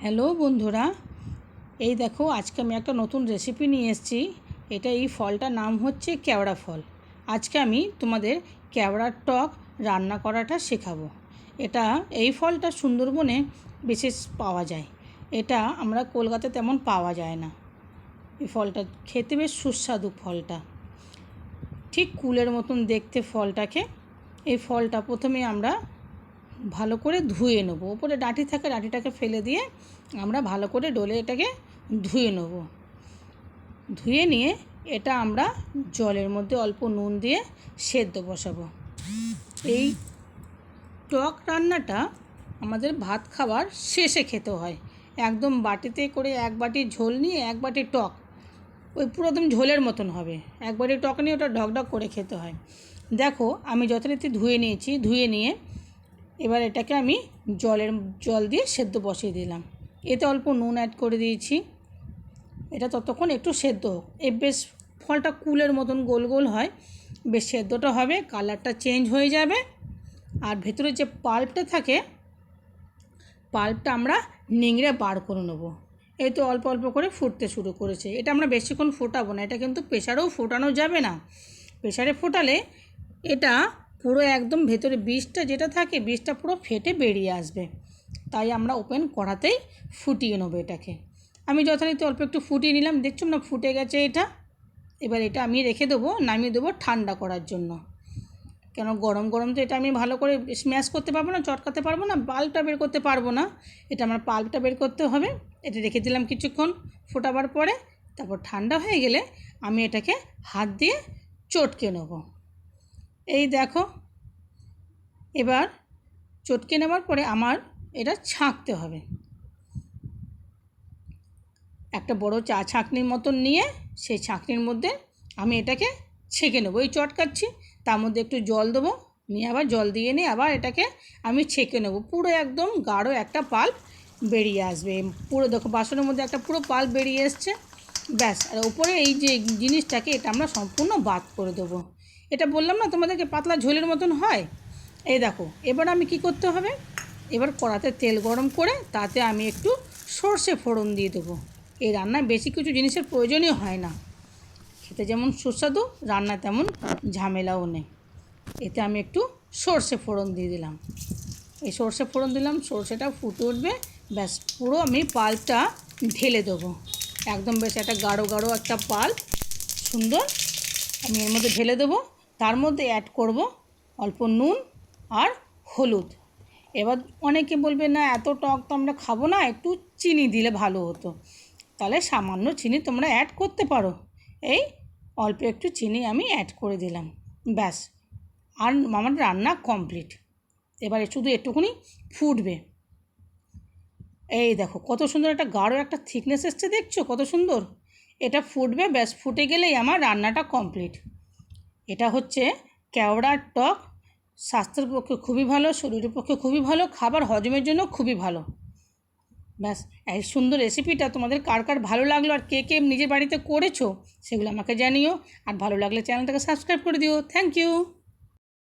Hello বন্ধুরা, এই দেখো আজকে আমি একটা নতুন রেসিপি নিয়ে এসেছি। এটা এই ফলটার নাম হচ্ছে কেওড়া ফল। আজকে আমি তোমাদের কেওড়ার টক রান্না করাটা শেখাবো। এটা, এই ফলটা সুন্দরবনে বিশেষ পাওয়া যায়। এটা আমরা কলকাতায় তেমন পাওয়া যায় না। এই ফলটা খেতে বেশ সুস্বাদু ফলটা। ঠিক কুলের মতন দেখতে ফলটাকে। এই ফলটা প্রথমে আমরা ভালো করে ধুয়ে নেব। ওপরে ডাঁটি থাকে, ডাঁটিটাকে ফেলে দিয়ে আমরা ভালো করে ডলে এটাকে ধুয়ে নেব। ধুয়ে নিয়ে এটা আমরা জলের মধ্যে অল্প নুন দিয়ে সেদ্ধ বসাবো। এই টক রান্নাটা আমাদের ভাত খাবার শেষে খেতে হয়। একদম বাটিতে করে এক বাটি ঝোল নিয়ে এক বাটি টক। ওই পুরো একদম ঝোলের মতন হবে। এক বাটি টক নিয়ে ওটা ঢকঢক করে খেতে হয়। দেখো, আমি যথারীতি ধুয়ে নিয়েছি। ধুয়ে নিয়ে এবার এটাকে আমি জলের, জল দিয়ে সেদ্ধ বসিয়ে দিলাম। এতে অল্প নুন অ্যাড করে দিয়েছি। এটা ততক্ষণ একটু সেদ্ধ হোক। এ বেশ ফলটা কুলের মতন গোল গোল হয়। বেশ সেদ্ধটা হবে, কালারটা চেঞ্জ হয়ে যাবে। আর ভেতরে যে পাল্পটা থাকে পাল্পটা আমরা নিংড়ে বার করে নেব। এই তো অল্প অল্প করে ফুটতে শুরু করেছে। এটা আমরা বেশিক্ষণ ফোটাবো না। এটা কিন্তু প্রেশারেও ফোটানো যাবে না। প্রেশারে ফোটালে এটা পুরো একদম ভেতরে বীজটা যেটা থাকে বীজটা পুরো ফেটে বেরিয়ে আসবে। তাই আমরা ওপেন করাতেই ফুটিয়ে নেব এটাকে। আমি যথারীতি অল্প একটু ফুটিয়ে নিলাম দেখছ না ফুটে গেছে এটা? এবার এটা আমি রেখে দেবো, নামিয়ে দেবো ঠান্ডা করার জন্য। কেন গরম গরম তো এটা আমি ভালো করে স্ম্যাশ করতে পারব না, চটকাতে পারব না বাল্বটা বের করতে পারব না। এটা আমার পাল্পটা বের করতে হবে, এটা রেখে দিলাম কিছুক্ষণ ফোটাবার পরে, তারপর ঠান্ডা হয়ে গেলে আমি এটাকে হাত দিয়ে চটকে নেব। এই দেখো। এবার চটকে নেওয়ার পরে আমার এটা ছাঁকতে হবে। একটা বড় চা ছাঁকনির মতন নিয়ে সেই ছাঁকনির মধ্যে আমি এটাকে ছেঁকে নেব। এই চটকাচ্ছি, তার মধ্যে একটু জল দেবো। নিয়ে আবার জল দিয়ে নিয়ে আবার এটাকে আমি ছেঁকে নেব। পুরো একদম গাঢ় একটা পাল্প বেরিয়ে আসবে। পুরো দেখো, বাসনের মধ্যে একটা পুরো পাল্প বেরিয়ে এসছে। ব্যাস, আর ওপরে এই যে জিনিসটাকে, এটা আমরা সম্পূর্ণ বাদ করে দেবো। এটা বললাম না, তোমাদেরকে পাতলা ঝোলের মতন হয়? এই দেখো, এবার আমি কি করতে হবে? এবার কড়াতে তেল গরম করে তাতে আমি একটু সর্ষে ফোড়ন দিয়ে দেবো। এই রান্নায় বেশি কিছু জিনিসের প্রয়োজনই হয় না। খেতে যেমন সুস্বাদু রান্না তেমন ঝামেলাও নেই। এতে আমি একটু সর্ষে ফোড়ন দিয়ে দিলাম। এই সর্ষে ফোড়ন দিলাম, সর্ষেটা ফুটে উঠবে, ব্যাস পুরো আমি পালটা ঢেলে দেবো। একদম বেশ একটা গাঢ় গাঢ় একটা পাল সুন্দর। আমি এর মধ্যে ঢেলে দেবো। তার মধ্যে অ্যাড করব অল্প নুন আর হলুদ। এবার অনেকে বলবে, না, এত টক তো আমরা খাব না, একটু চিনি দিলে ভালো হতো। তাহলে সামান্য চিনি তোমরা অ্যাড করতে পারো। এই অল্প একটু চিনি আমি অ্যাড করে দিলাম। ব্যাস, আর আমার রান্না কমপ্লিট এবারে শুধু একটুখানি ফুটবে। এই দেখো, কত সুন্দর একটা গাঢ় একটা থিকনেস এসছে, দেখছ? কত সুন্দর? এটা ফুটবে, ব্যাস, ফুটে গেলেই আমার রান্নাটা কমপ্লিট এটা হচ্ছে কেওড়ার টক। স্বাস্থ্যের পক্ষে খুবই ভালো, শরীরের পক্ষে খুবই ভালো, খাবার হজমের জন্য খুবই ভালো। ব্যাস, এই সুন্দর রেসিপিটা তোমাদের কার কার ভালো লাগল আর কে কে নিজের বাড়িতে করেছ, সেগুলো আমাকে জানিও। আর ভালো লাগলে চ্যানেলটাকে সাবস্ক্রাইব করে দিও। Thank you